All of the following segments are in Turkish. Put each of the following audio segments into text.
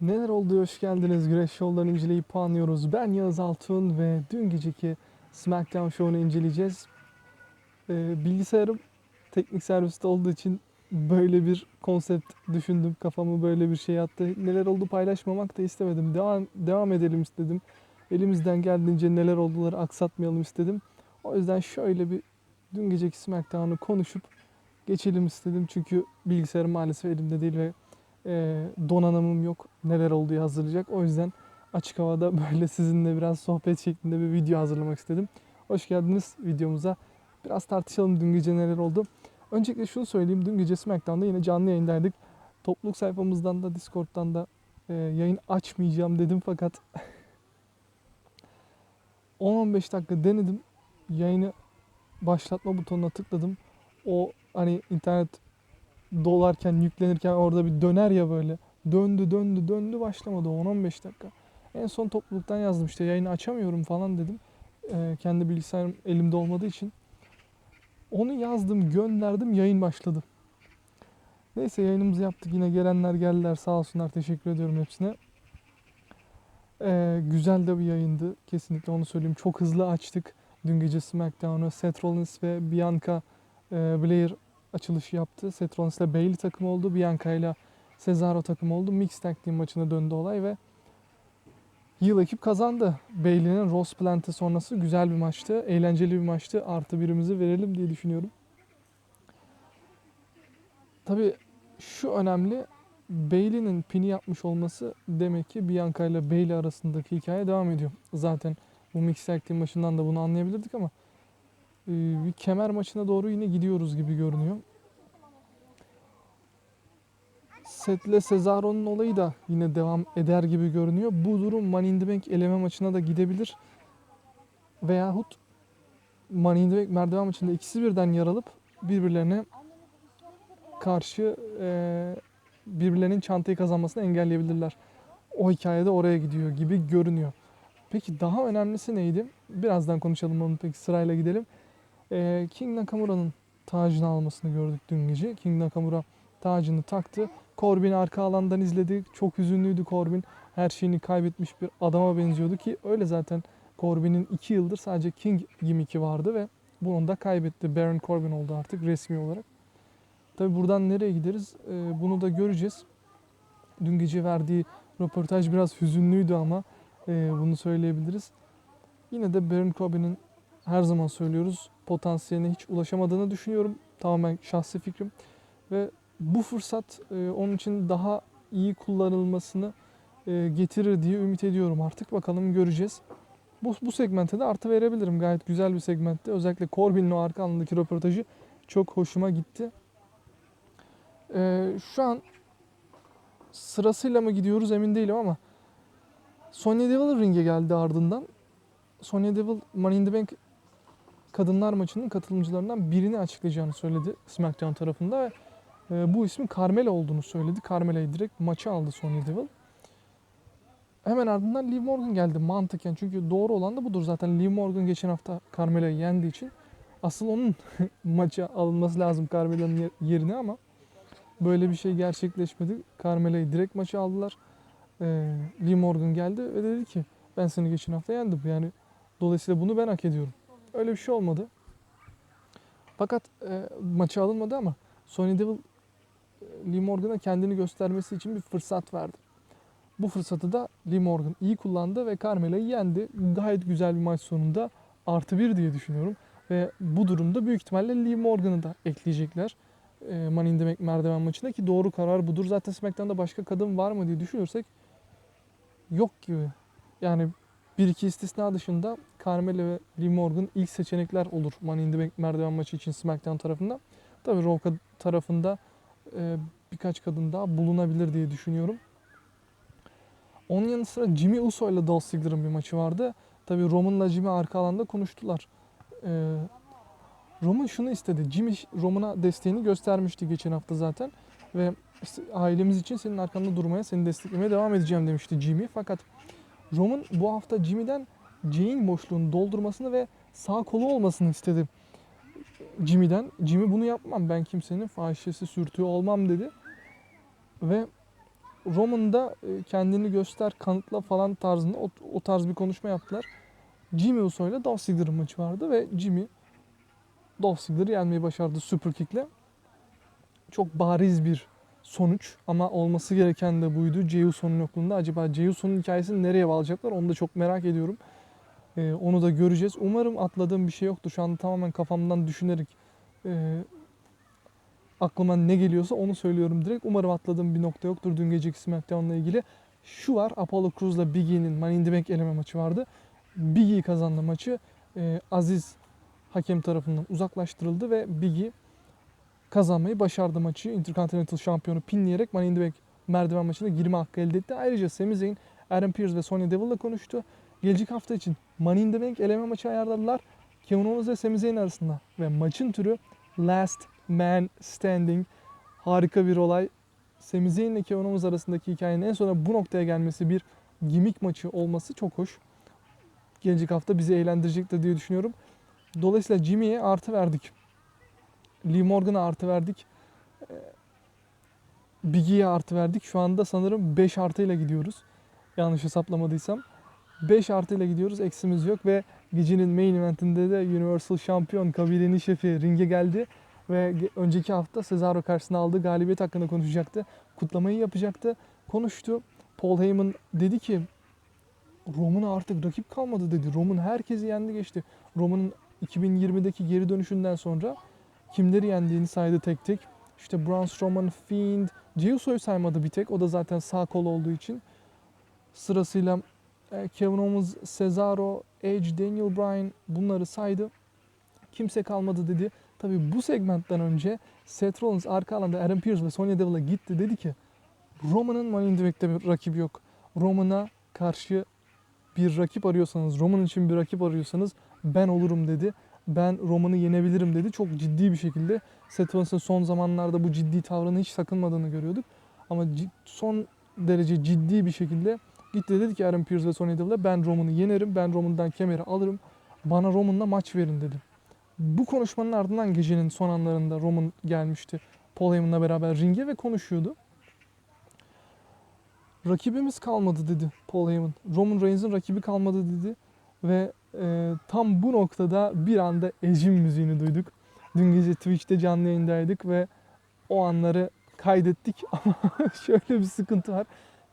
Neler oldu hoş geldiniz. Güreş yollarını inceleyip puanlıyoruz. Ben Yağız Altun ve dün geceki SmackDown Show'unu inceleyeceğiz. Ee, bilgisayarım teknik serviste olduğu için böyle bir konsept düşündüm. Kafamı böyle bir şey attı. Neler oldu paylaşmamak da istemedim. Devam, devam edelim istedim. Elimizden geldiğince neler olduları aksatmayalım istedim. O yüzden şöyle bir dün geceki SmackDown'u konuşup geçelim istedim. Çünkü bilgisayarım maalesef elimde değil ve donanımım yok. Neler olduğu hazırlayacak. O yüzden açık havada böyle sizinle biraz sohbet şeklinde bir video hazırlamak istedim. Hoş geldiniz videomuza. Biraz tartışalım dün gece neler oldu. Öncelikle şunu söyleyeyim. Dün gece SmackDown'da yine canlı yayındaydık. Topluluk sayfamızdan da Discord'dan da e, yayın açmayacağım dedim fakat 10-15 dakika denedim. Yayını başlatma butonuna tıkladım. O hani internet dolarken yüklenirken orada bir döner ya böyle. Döndü döndü döndü başlamadı 10-15 dakika. En son topluluktan yazdım işte yayını açamıyorum falan dedim. Ee, kendi bilgisayarım elimde olmadığı için. Onu yazdım gönderdim yayın başladı. Neyse yayınımızı yaptık yine gelenler geldiler sağ olsunlar teşekkür ediyorum hepsine. Ee, güzel de bir yayındı kesinlikle onu söyleyeyim. Çok hızlı açtık dün gece SmackDown'u. Seth Rollins ve Bianca e, Blair açılışı yaptı. Seth Rollins ile Bayley takım oldu. Bianca ile Cesaro takım oldu. Mixed Tag Team maçına döndü olay ve Heel ekip kazandı. Bayley'nin Ross Plant'ı sonrası güzel bir maçtı. Eğlenceli bir maçtı. Artı birimizi verelim diye düşünüyorum. Tabii şu önemli. Bayley'nin pini yapmış olması demek ki Bianca ile Bayley arasındaki hikaye devam ediyor. Zaten bu Mixed Tag Team maçından da bunu anlayabilirdik ama bir kemer maçına doğru yine gidiyoruz gibi görünüyor. Seth'le Cesaro'nun olayı da yine devam eder gibi görünüyor. Bu durum Money in the Bank eleme maçına da gidebilir. Veyahut Money in the Bank merdiven maçında ikisi birden yaralıp birbirlerine karşı e, birbirlerinin çantayı kazanmasını engelleyebilirler. O hikayede oraya gidiyor gibi görünüyor. Peki daha önemlisi neydi? Birazdan konuşalım onu peki sırayla gidelim. E, King Nakamura'nın tacını almasını gördük dün gece. King Nakamura tacını taktı. Corbin arka alandan izledi. Çok hüzünlüydü Corbin. Her şeyini kaybetmiş bir adama benziyordu ki öyle zaten Corbin'in 2 yıldır sadece King gimmick'i vardı ve bunu da kaybetti. Baron Corbin oldu artık resmi olarak. Tabi buradan nereye gideriz ee, bunu da göreceğiz. Dün gece verdiği röportaj biraz hüzünlüydü ama e, bunu söyleyebiliriz. Yine de Baron Corbin'in her zaman söylüyoruz potansiyeline hiç ulaşamadığını düşünüyorum. Tamamen şahsi fikrim. Ve bu fırsat e, onun için daha iyi kullanılmasını e, getirir diye ümit ediyorum artık. Bakalım göreceğiz. Bu, bu segmente de artı verebilirim. Gayet güzel bir segmentti. Özellikle Corbin'in o arka alandaki röportajı çok hoşuma gitti. E, şu an sırasıyla mı gidiyoruz emin değilim ama Sonya Devil ringe geldi ardından. Sonya Devil Money in the Bank kadınlar maçının katılımcılarından birini açıklayacağını söyledi SmackDown tarafında e, bu ismin Carmela olduğunu söyledi. Carmela'yı direkt maça aldı Sonya Devil. Hemen ardından Liv Morgan geldi mantıken. Çünkü doğru olan da budur. Zaten Liv Morgan geçen hafta Carmela'yı yendiği için asıl onun maça alınması lazım Carmela'nın yerine ama böyle bir şey gerçekleşmedi. Carmela'yı direkt maça aldılar. Ee, Liv Morgan geldi ve dedi ki ben seni geçen hafta yendim. Yani dolayısıyla bunu ben hak ediyorum. Öyle bir şey olmadı. Fakat e, maça alınmadı ama Sonya Devil Lee Morgan'a kendini göstermesi için bir fırsat verdi. Bu fırsatı da Lee Morgan iyi kullandı ve Carmela'yı yendi. Gayet güzel bir maç sonunda artı bir diye düşünüyorum. Ve bu durumda büyük ihtimalle Lee Morgan'ı da ekleyecekler. E, Money in the Bank merdiven maçında ki doğru karar budur. Zaten SmackDown'da başka kadın var mı diye düşünürsek yok gibi. Yani bir iki istisna dışında Carmella ve Lee Morgan ilk seçenekler olur Money in the Bank merdiven maçı için SmackDown tarafında. Tabii Raw tarafında e, birkaç kadın daha bulunabilir diye düşünüyorum. Onun yanı sıra Jimmy Uso ile Dolph Ziggler'ın bir maçı vardı. Tabii Roman'la Jimmy arka alanda konuştular. Ee, Roman şunu istedi. Jimmy Roman'a desteğini göstermişti geçen hafta zaten. Ve ailemiz için senin arkanda durmaya, seni desteklemeye devam edeceğim demişti Jimmy. Fakat Roman bu hafta Jimmy'den Jay'in boşluğunu doldurmasını ve sağ kolu olmasını istedi. Jimmy'den. Jimmy bunu yapmam ben kimsenin fahişesi sürtüğü olmam dedi. Ve Roman'da e, kendini göster, kanıtla falan tarzında o, o tarz bir konuşma yaptılar. Jimmy Uso ile Dolph Ziggler'ın maçı vardı ve Jimmy Dolph Ziggler'ı yenmeyi başardı super kick'le. Çok bariz bir sonuç ama olması gereken de buydu. Jey Uso'nun yokluğunda acaba Jey Uso'nun hikayesini nereye bağlayacaklar onu da çok merak ediyorum. Ee, onu da göreceğiz. Umarım atladığım bir şey yoktur. Şu anda tamamen kafamdan düşünerek e, aklıma ne geliyorsa onu söylüyorum direkt. Umarım atladığım bir nokta yoktur dün geceki SmackDown'la ilgili. Şu var Apollo Crews'la Big E'nin Money in the Bank eleme maçı vardı. Big E kazandı maçı. Ee, Aziz hakem tarafından uzaklaştırıldı ve Big E kazanmayı başardı maçı. Intercontinental şampiyonu pinleyerek Money in the Bank merdiven maçına girme hakkı elde etti. Ayrıca Sami Zayn, Aaron Pierce ve Sonya Deville'la konuştu. Gelecek hafta için Money in the Bank eleme maçı ayarladılar. Kevin Owens ve Sami Zayn arasında ve maçın türü Last Man Standing. Harika bir olay. Sami Zayn ile Kevin Owens arasındaki hikayenin en sona bu noktaya gelmesi bir gimmick maçı olması çok hoş. Gelecek hafta bizi eğlendirecektir diye düşünüyorum. Dolayısıyla Jimmy'ye artı verdik. Lee Morgan'a artı verdik. Ee, Biggie'ye artı verdik. Şu anda sanırım 5 artıyla gidiyoruz. Yanlış hesaplamadıysam. 5 artıyla gidiyoruz. Eksimiz yok ve gecenin main eventinde de Universal Şampiyon kabilenin şefi ringe geldi. Ve önceki hafta Cesaro karşısına aldığı galibiyet hakkında konuşacaktı. Kutlamayı yapacaktı. Konuştu. Paul Heyman dedi ki Roman'a artık rakip kalmadı dedi. Roman herkesi yendi geçti. Roman'ın 2020'deki geri dönüşünden sonra kimleri yendiğini saydı tek tek. İşte Braun Strowman, Fiend, Jey saymadı bir tek. O da zaten sağ kol olduğu için. Sırasıyla e, Kevin Owens, Cesaro, Edge, Daniel Bryan bunları saydı. Kimse kalmadı dedi. Tabii bu segmentten önce Seth Rollins arka alanda Aaron Pierce ve Sonya Deville'a gitti dedi ki Roman'ın Money in bir rakibi yok. Roman'a karşı bir rakip arıyorsanız, Roman için bir rakip arıyorsanız ben olurum dedi. Ben Roman'ı yenebilirim dedi. Çok ciddi bir şekilde Seth Rollins'ın son zamanlarda bu ciddi tavrını hiç sakınmadığını görüyorduk. Ama son derece ciddi bir şekilde gitti dedi ki Aaron Pierce ve Sonya Deville'a ben Roman'ı yenerim. Ben Roman'dan kemeri alırım. Bana Roman'la maç verin dedi. Bu konuşmanın ardından gecenin son anlarında Roman gelmişti. Paul Heyman'la beraber ringe ve konuşuyordu. Rakibimiz kalmadı dedi Paul Heyman. Roman Reigns'in rakibi kalmadı dedi. Ve e, tam bu noktada bir anda Edge'in müziğini duyduk. Dün gece Twitch'te canlı yayındaydık ve o anları kaydettik ama şöyle bir sıkıntı var.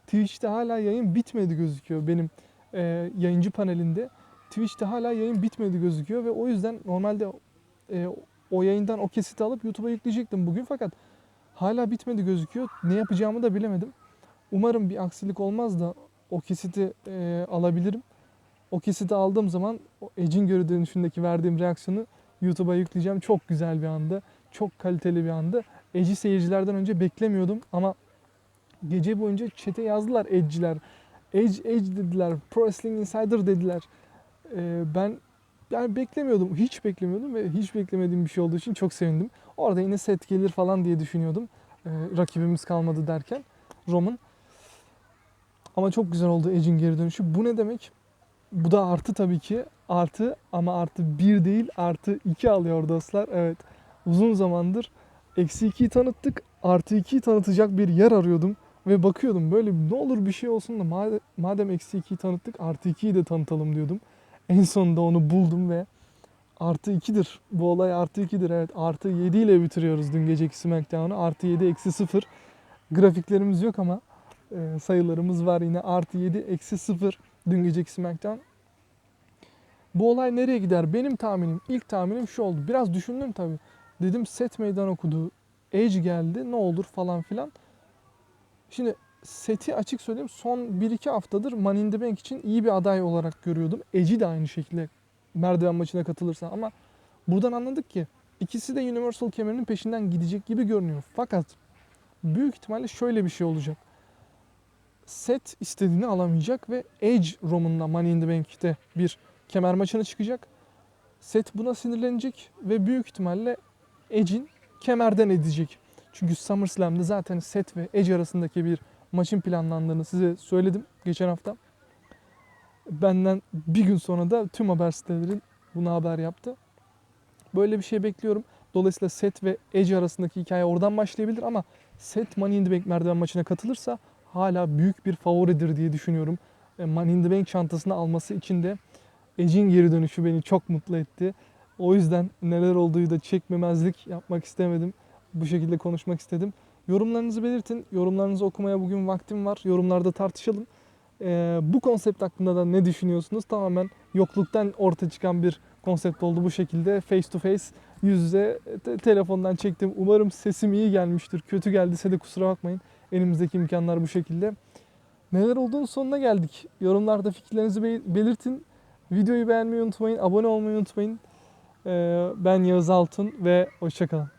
Twitch'te hala yayın bitmedi gözüküyor benim e, yayıncı panelinde. Twitch'te hala yayın bitmedi gözüküyor ve o yüzden normalde e, o yayından o kesiti alıp YouTube'a yükleyecektim bugün fakat hala bitmedi gözüküyor. Ne yapacağımı da bilemedim. Umarım bir aksilik olmaz da o kesiti e, alabilirim. O kesiti aldığım zaman o Edge'in geri dönüşündeki verdiğim reaksiyonu YouTube'a yükleyeceğim. Çok güzel bir anda. Çok kaliteli bir anda. Edge'i seyircilerden önce beklemiyordum ama gece boyunca chat'e yazdılar Edge'ciler. Edge, Edge dediler. Pro Wrestling Insider dediler. Ee, ben yani beklemiyordum. Hiç beklemiyordum ve hiç beklemediğim bir şey olduğu için çok sevindim. Orada yine set gelir falan diye düşünüyordum. Ee, rakibimiz kalmadı derken Roman. Ama çok güzel oldu Edge'in geri dönüşü. Bu ne demek? Bu da artı tabii ki. Artı ama artı bir değil artı iki alıyor dostlar. Evet uzun zamandır eksi 2'yi tanıttık. Artı 2'yi tanıtacak bir yer arıyordum. Ve bakıyordum böyle ne olur bir şey olsun da madem, eksi 2'yi tanıttık artı 2'yi de tanıtalım diyordum. En sonunda onu buldum ve artı 2'dir. Bu olay artı 2'dir evet. Artı 7 ile bitiriyoruz dün geceki SmackDown'u. Artı 7 eksi 0. Grafiklerimiz yok ama sayılarımız var yine. Artı 7 eksi 0 dün geceki SmackDown. Bu olay nereye gider? Benim tahminim, ilk tahminim şu oldu. Biraz düşündüm tabii. Dedim set meydan okudu. Edge geldi ne olur falan filan. Şimdi seti açık söyleyeyim son 1-2 haftadır Money in the Bank için iyi bir aday olarak görüyordum. Edge'i de aynı şekilde merdiven maçına katılırsa ama buradan anladık ki ikisi de Universal kemerinin peşinden gidecek gibi görünüyor. Fakat büyük ihtimalle şöyle bir şey olacak. Set istediğini alamayacak ve Edge Roman'la Money in the Bank'te bir kemer maçına çıkacak. Set buna sinirlenecek ve büyük ihtimalle Edge'in kemerden edecek. Çünkü SummerSlam'da zaten Seth ve Edge arasındaki bir maçın planlandığını size söyledim geçen hafta. Benden bir gün sonra da tüm haber siteleri bunu haber yaptı. Böyle bir şey bekliyorum. Dolayısıyla Seth ve Edge arasındaki hikaye oradan başlayabilir ama Seth Money in the Bank merdiven maçına katılırsa hala büyük bir favoridir diye düşünüyorum. E, Money in the Bank çantasını alması için de Edge'in geri dönüşü beni çok mutlu etti. O yüzden neler olduğu da çekmemezlik yapmak istemedim. Bu şekilde konuşmak istedim. Yorumlarınızı belirtin. Yorumlarınızı okumaya bugün vaktim var. Yorumlarda tartışalım. Ee, bu konsept hakkında da ne düşünüyorsunuz? Tamamen yokluktan ortaya çıkan bir konsept oldu bu şekilde. Face to face, yüz yüze te- telefondan çektim. Umarım sesim iyi gelmiştir. Kötü geldiyse de kusura bakmayın. Elimizdeki imkanlar bu şekilde. Neler olduğunu sonuna geldik. Yorumlarda fikirlerinizi be- belirtin. Videoyu beğenmeyi unutmayın. Abone olmayı unutmayın. Ee, ben Yağız Altun ve hoşçakalın.